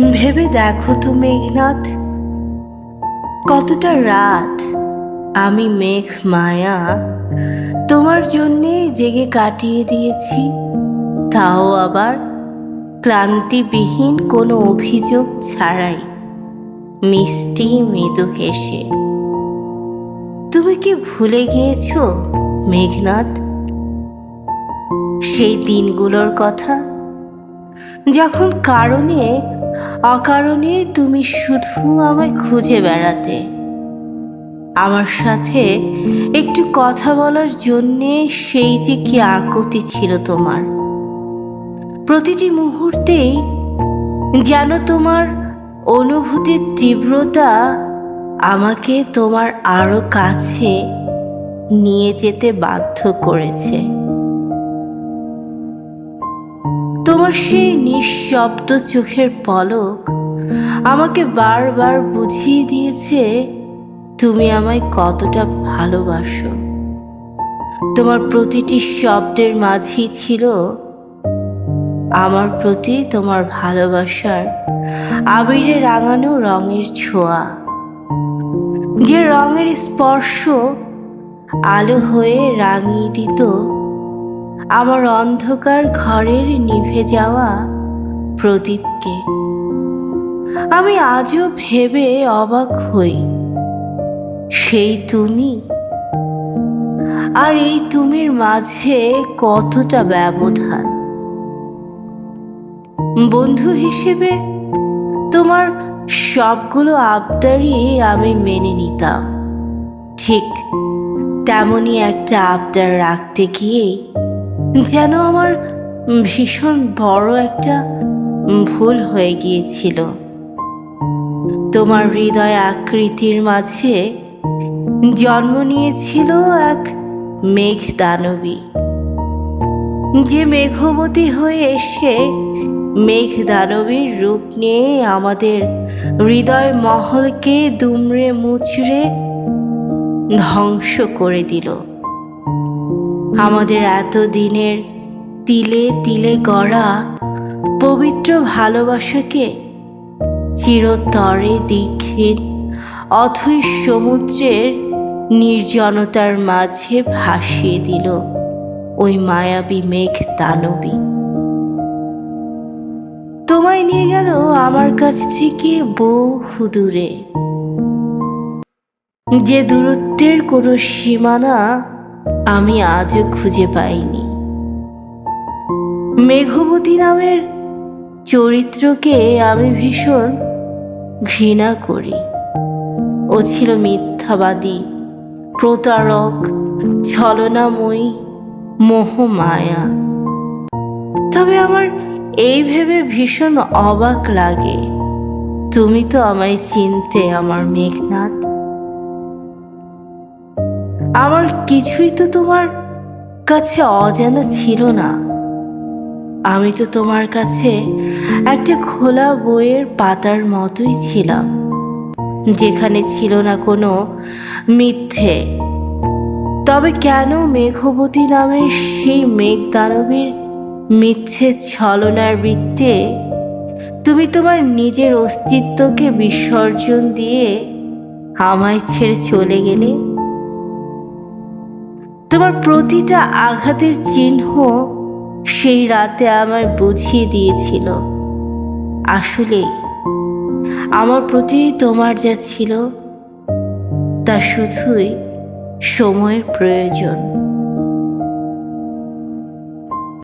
ভেবে দেখো তো মেঘনাথ কতটা রাত। আমি মেঘ মায়া, তোমার জন্যে জেগে কাটিয়ে দিয়েছি। তাও আবার ক্লান্তিবিহীন কোনো অভিযোগ ছাড়াই। মিষ্টি মৃদু হেসে, তুমি কি ভুলে গিয়েছো, মেঘনাথ? সেই দিনগুলোর কথা, যখন কারণে অকারণে তুমি শুধু আমায় খুঁজে বেড়াতে। আমার সাথে একটু কথা বলার জন্যে সেই যে কি আকুতি ছিল তোমার। প্রতিটি মুহূর্তেই যেন তোমার অনুভূতির তীব্রতা আমাকে তোমার আরও কাছে নিয়ে যেতে বাধ্য করেছে। তোমার সেই নিঃশব্দ চোখের পলক আমাকে বারবার বুঝিয়ে দিয়েছে, তুমি আমায় কতটা ভালোবাসো। তোমার প্রতিটি শব্দের মাঝেই ছিল আমার প্রতি তোমার ভালোবাসার আবিরে রাঙানো রঙের ছোঁয়া। যে রঙের স্পর্শ আলো হয়ে রাঙিয়ে দিত আমার অন্ধকার ঘরের নিভে যাওয়া প্রদীপকে। আমি আজও ভেবে অবাক হই। সেই তুমি? আর এই তুমির মাঝে কতটা ব্যবধান? বন্ধু হিসেবে তোমার সবগুলো আবদারই আমি মেনে নিতাম। ঠিক তেমনই একটা আবদার রাখতে গিয়েই যেন আমার ভীষণ বড় একটা ভুল হয়ে গিয়েছিল। তোমার হৃদয় আকৃতির মাঝে জন্ম নিয়েছিল এক মেঘ দানবী যে মেঘবতী হয়ে এসে মেঘ দানবীর রূপ নিয়ে আমাদের হৃদয় মহলকে দুমড়ে মুচড়ে ধ্বংস করে দিল। আমাদের এত দিনের তিলে তিলে গড়া পবিত্র ভালোবাসাকে চিরতরে দীক্ষিণ অথই সমুদ্রের নির্জনতার মাঝে ভাসিয়ে দিল ওই মায়াবী মেঘ দানবী। তোমায় নিয়ে গেল আমার কাছ থেকে বহু দূরে। যে দূরত্বের কোনো সীমানা আমি আজও খুঁজে পাইনি। মেঘবতী নামের চরিত্রকে আমি ভীষণ ঘৃণা করি। ও ছিল মিথ্যাবাদী, প্রতারক, ছলনাময়ী, মোহমায়া। তবে আমার এই ভেবে ভীষণ অবাক লাগে। তুমি তো আমায় চিনতে, আমার মেঘনাথ। আমার কিছুই তো তোমার কাছে অজানা ছিল না। আমি তো তোমার কাছে একটা খোলা বইয়ের পাতার মতোই ছিলাম, যেখানে ছিল না কোনো মিথ্যে। তবে কেন মেঘবতী নামের সেই মেঘ দানবীর মিথ্যে ছলনার বৃত্তে তুমি তোমার নিজের অস্তিত্বকে বিসর্জন দিয়ে আমায় ছেড়ে চলে গেলে? তোমার প্রতিটা আঘাতের চিহ্ন সেই রাতে আমায় বুঝিয়ে দিয়েছিল। আসলে আমার প্রতি তোমার যা ছিল, তা শুধুই সময়ের প্রয়োজন।